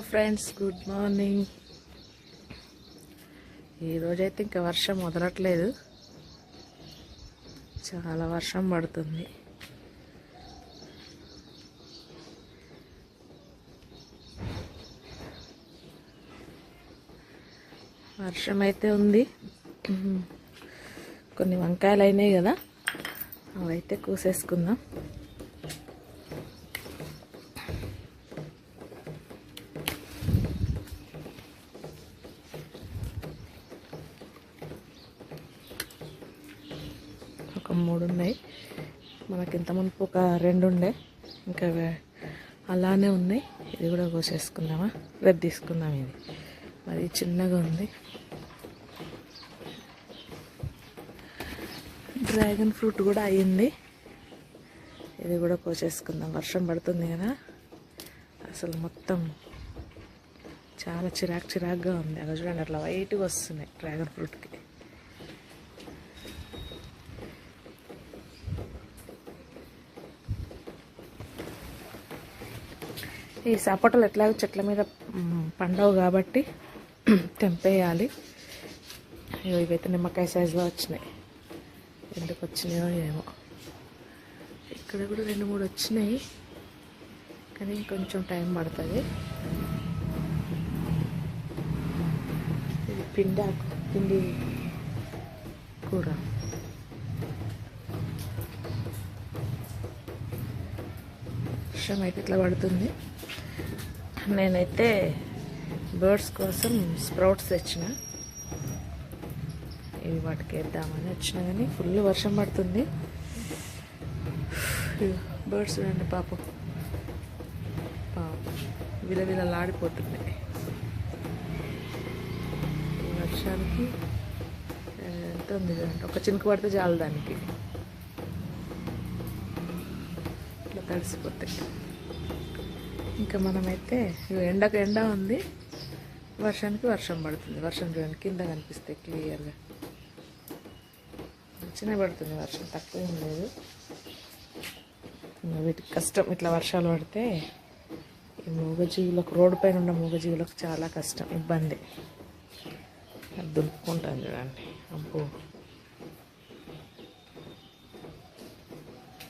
Friends good morning ఈరోజైతే ఇంకా వర్షం మొదలట్లేదు చాలా వర్షం పడుతుంది. వర్షం అయితే ఉంది. కొన్ని వంకాయలు అయినాయి కదా. అవైతే కూసేసుకుందాం. ఒక మూడు ఉన్నాయి. మనకి ఇంత మునుపు ఒక రెండు ఉండే. ఇంకా అలానే ఉన్నాయి. ఇది కూడా కోసేసుకుందామా? రేపు తీసుకుందాం ఇది. మరి చిన్నగా ఉంది. డ్రాగన్ ఫ్రూట్ కూడా అయ్యింది. ఇది కూడా కోసేసుకుందాం. వర్షం పడుతుంది కదా. అసలు మొత్తం చాలా చిరాకు చిరాకుగా ఉంది. అక్కడ చూడండి అట్లా వైట్గా వస్తున్నాయి డ్రాగన్ ఫ్రూట్కి. ఈ సపోటలు ఎట్లాగో చెట్ల మీద పండవు కాబట్టి తెంపేయాలి. అయ్యో ఇవైతే నిమ్మకాయ సైజులో వచ్చినాయి. ఎందుకు వచ్చినాయో ఏమో. ఇక్కడ కూడా రెండు మూడు వచ్చినాయి. కానీ కొంచెం టైం పడుతుంది. ఇది పిండి పిండి కూర. వర్షం అయితే ఇట్లా పడుతుంది. నేనైతే బర్డ్స్ కోసం స్ప్రౌట్స్ తెచ్చిన. ఇవి వాటికి వేద్దామని వచ్చిన కానీ ఫుల్ వర్షం పడుతుంది. బర్డ్స్ చూడండి పాపం. పాపం. విలవిలలాడిపోతున్నాయి. వర్షానికి ఎంత ఉంది చూడండి. ఒక చినుకు పడితే చాలు దానికి. ఇట్లా తడిసిపోతాయి. ఇంకా మనమైతే ఎండకు ఎండ ఉంది. వర్షానికి వర్షం పడుతుంది. వర్షం చూడండి కింద కనిపిస్తే క్లియర్గా. మంచిగా పడుతుంది వర్షం తక్కువ ఏం లేదు. వీటికి కష్టం ఇట్లా వర్షాలు పడితే ఈ మూగజీవులకు రోడ్డు పైన ఉన్న మూగజీవులకు చాలా కష్టం ఇబ్బంది. అది దులుపుకుంటాను చూడండి. అబ్బో.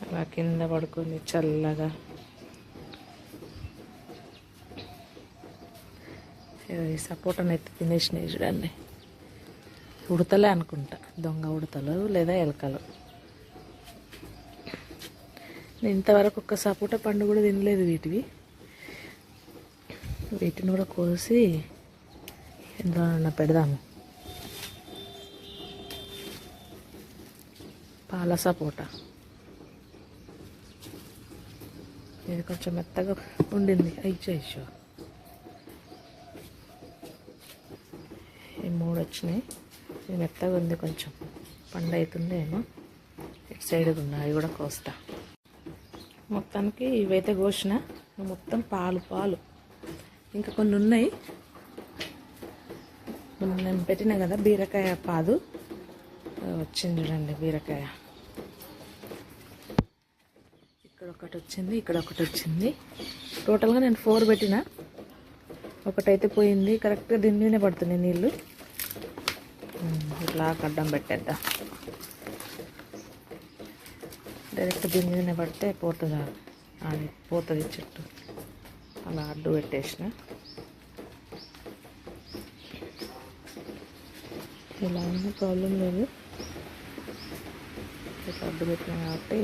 అలా కింద పడుకొని చల్లగా ఏదో ఈ సపోటాను అయితే తినేసినాయి చూడండి ఉడతలే అనుకుంటా. దొంగ ఉడతలు లేదా ఎలకలు. నేను ఇంతవరకు ఒక్క సపోటా పండు కూడా తినలేదు వీటివి. వీటిని కూడా కోసి ఎందులో పెడదాము. పాల సపోటా. ఇది కొంచెం మెత్తగా ఉండింది. అయిచో ఇచ్చో ఈ మూడు వచ్చినాయి. ఇది మెత్తగా ఉంది కొంచెం. పండు అవుతుందేమో ఇటు సైడ్ ఉన్నాయి అవి కూడా కోస్తా. మొత్తానికి ఇవైతే కోసిన. మొత్తం పాలు పాలు. ఇంకా కొన్ని ఉన్నాయి. మొన్న నేను పెట్టిన కదా బీరకాయ పాదు. వచ్చింది చూడండి బీరకాయ. ఇక్కడ ఒకటి వచ్చింది ఇక్కడ ఒకటి వచ్చింది. టోటల్గా నేను ఫోర్ పెట్టిన. ఒకటైతే పోయింది. కరెక్ట్గా దీని మీదనే పడుతున్నాయి నీళ్ళు ఇట్లా అడ్డం పెట్టేద్దాం. డైరెక్ట్ దీని మీదనే పడితే పోతుంది? అది పోతుంది చెట్టు. అలా అడ్డు పెట్టేసిన. ఇలా అయినా ప్రాబ్లం లేదు. ఇట్లా అడ్డు పెట్టినా కాబట్టి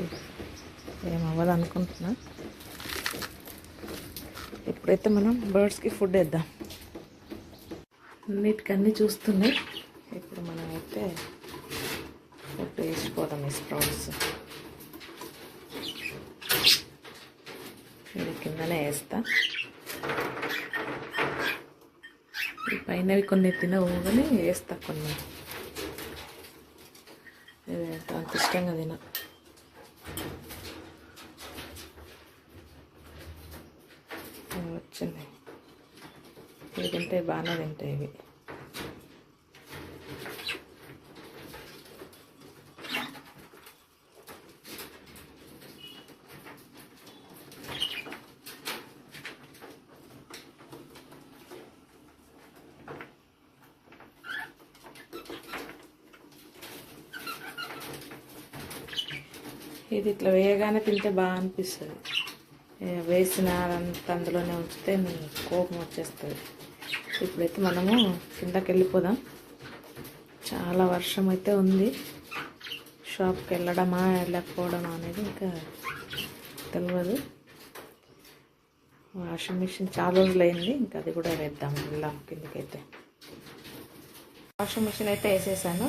ఏమవ్వదు అనుకుంటున్నా. ఇప్పుడైతే మనం బర్డ్స్కి ఫుడ్ వేద్దాం. అన్నిటికన్నీ చూస్తున్నాయి ఇప్పుడు మనం అయితే ఫుడ్ వేసిపోదాం ఈ స్ప్రౌట్స్ ఇది కిందనే వేస్తా ఈ పైనవి కొన్ని తినవు కానీ వేస్తా కొన్ని. అంత ఇష్టంగా తిన. వచ్చింది. ఇవి తింటే బాగానే తింటాయి ఇవి. ఇది ఇట్లా వేయగానే తింటే బాగా అనిపిస్తుంది. వేసిన అందులోనే ఉంచితే కోపం వచ్చేస్తుంది. ఇప్పుడైతే మనము కిందకి వెళ్ళిపోదాం చాలా వర్షం అయితే ఉంది. షాప్కి వెళ్ళడమా వెళ్ళకపోవడమా అనేది ఇంకా తెలియదు వాషింగ్ మిషన్ చాలా రోజులు అయింది ఇంకా అది కూడా వేద్దాం. వెళ్ళాం కిందకైతే. వాషింగ్ మిషన్ అయితే వేసేసాను.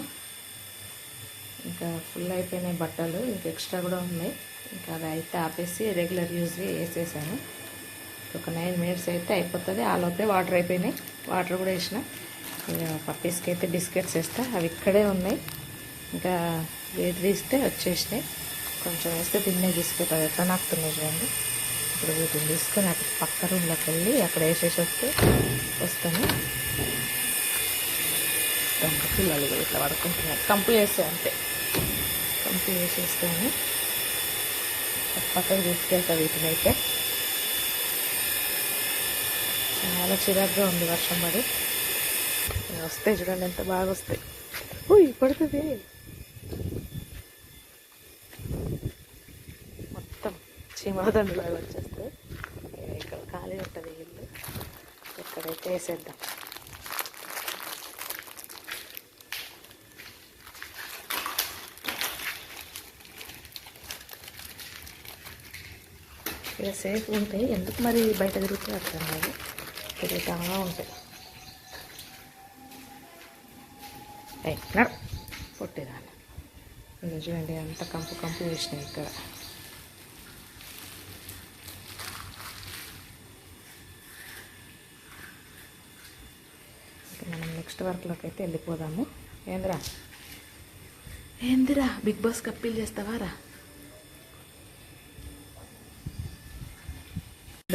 ఇంకా ఫుల్ అయిపోయినాయి బట్టలు ఇంకా ఎక్స్ట్రా కూడా ఉన్నాయి. ఇంకా అది అయితే ఆపేసి రెగ్యులర్ యూజ్వి వేసేసాను. ఒక నైన్ మినిట్స్ అయితే అయిపోతుంది. ఆ వాటర్ అయిపోయినాయి. వాటర్ కూడా వేసిన. పప్పీస్కి అయితే బిస్కెట్స్ వేస్తా. అవి ఇక్కడే ఉన్నాయి. ఇంకా వేడి తీస్తే వచ్చేసినాయి. కొంచెం వేస్తే తిన్నే బిస్కెట్ అది ఎట్లా నాకుతున్నాయి చూడండి. ఇప్పుడు వీటిని తీసుకొని అక్కడ పక్క రూమ్లోకి వెళ్ళి అక్కడ వేసేసి వస్తే వస్తాను. దొంగ పిల్లలు కూడా ఇట్లా పడుకుంటున్నాయి కంప్లీట్ చేస్తే అంతే. కంపు వేసేస్తాను పక్కకు తీసుకెళ్తా వీటిని అయితే. చాలా చిరాగ్గా ఉంది వర్షం పడి. వస్తాయి చూడండి ఎంత బాగా వస్తాయి. ఊయ్ పడుతుంది. మొత్తం చీమదండులాగా వచ్చేస్తాయి. ఇక్కడ ఖాళీ ఉంటుంది ఇల్లు. ఇక్కడైతే వేసేద్దాం. ఇక సేఫ్ ఉంటాయి ఎందుకు మరి బయట తిరుగుతూ అర్థం కాదు. తిరుగుతూ ఉంటాయి ఏయ్, నడు. చూడండి అంత కంపు కంపు వేసినాయి ఇక్కడ. ఇంకా మనం నెక్స్ట్ వర్క్లోకి అయితే వెళ్ళిపోదాము. ఏందిరా? ఏందిరా బిగ్ బాస్ కప్పీలు చేస్తావా రా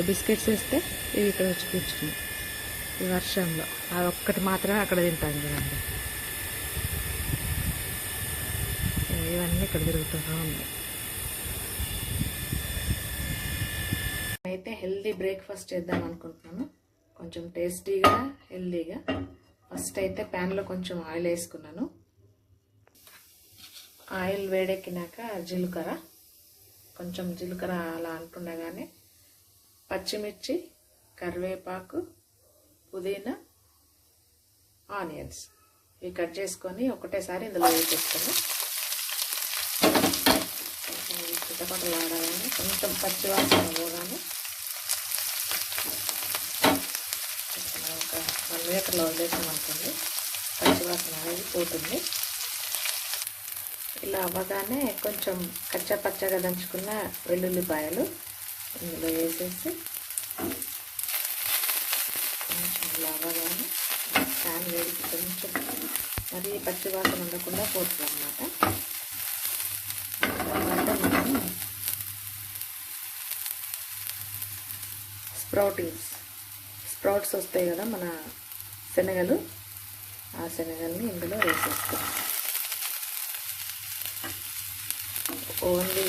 ఇక్కడ బిస్కెట్స్ వేస్తే ఇవి ఇక్కడ వచ్చి కూర్చున్నాయి. ఈ వర్షంలో. అది ఒక్కటి మాత్రమే అక్కడ తింటాను చూడండి. ఇవన్నీ ఇక్కడ తిరుగుతూనే ఉన్నాయి. అయితే హెల్దీ బ్రేక్ఫాస్ట్ చేద్దాం అనుకుంటున్నాను. కొంచెం టేస్టీగా హెల్దీగా. ఫస్ట్ అయితే ప్యాన్లో కొంచెం ఆయిల్ వేసుకున్నాను. ఆయిల్ వేడెక్కినాక జీలకర్ర. కొంచెం జీలకర్ర అలా అంటుండగానే పచ్చిమిర్చి కరివేపాకు పుదీనా ఆనియన్స్. ఇవి కట్ చేసుకొని ఒకటేసారి ఇందులో వేసేస్తాను కొంచెం ఇవి ఆడాలని కొంచెం పచ్చివాసన పోగానే ఒక వన్ మీటర్లో వదిలేసాం అనుకోండి పచ్చివాసన అనేది పోతుంది. ఇలా అవ్వగానే కొంచెం కచ్చా పచ్చగా దంచుకున్న వెల్లుల్లిపాయలు ఇందులో వేసేసి కొంచెం లవగాను ఫ్యాన్ వేడికి కొంచెం మరీ పచ్చివాసన ఉండకుండా పోతుంది అనమాట తర్వాత మనం స్ప్రౌటింగ్స్ స్ప్రౌట్స్ వస్తాయి కదా మన శనగలు ఆ శనగల్ని ఇందులో వేసేస్తాం. ఓన్లీ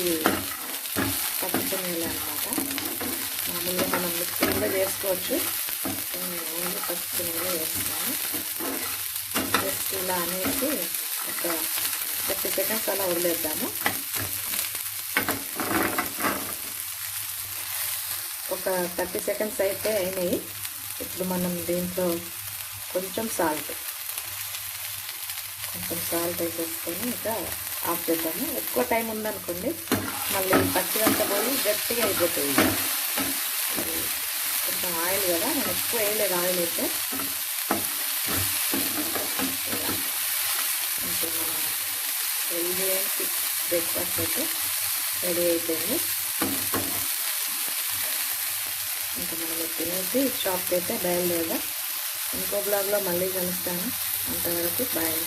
పచ్చి శనగలు అనమాట మామూలుగా మనం వేసుకోవచ్చు. చేసుకోవచ్చు నేను ఓన్లీ పచ్చి శనగలు వేస్తాను. జస్ట్ ఇలా అనేసి ఒక థర్టీ సెకండ్స్ అలా వదిలేద్దాము. ఒక థర్టీ సెకండ్స్ అయితే అయినాయి. ఇప్పుడు మనం దీంట్లో కొంచెం సాల్ట్ కొంచెం సాల్ట్ వేసేసుకొని ఇంకా ఆఫ్ చేద్దాము. ఎక్కువ టైం ఉందనుకోండి మళ్ళీ పచ్చిదంతా పోయి గట్టిగా అయిపోతుంది. కొంచెం ఆయిల్ కదా నేను ఎక్కువ వేయలేదు ఆయిల్ అయితే. ఇలా. ఇంకా హెల్దీ అండ్ బ్రేక్ఫాస్ట్ అయితే రెడీ అయిపోయింది. ఇంకా మనం తినేసి షాప్కి అయితే బయలుదేరదా. ఇంకో బ్లాగ్లో మళ్ళీ కలుస్తాను. అంతవరకు బాయ్.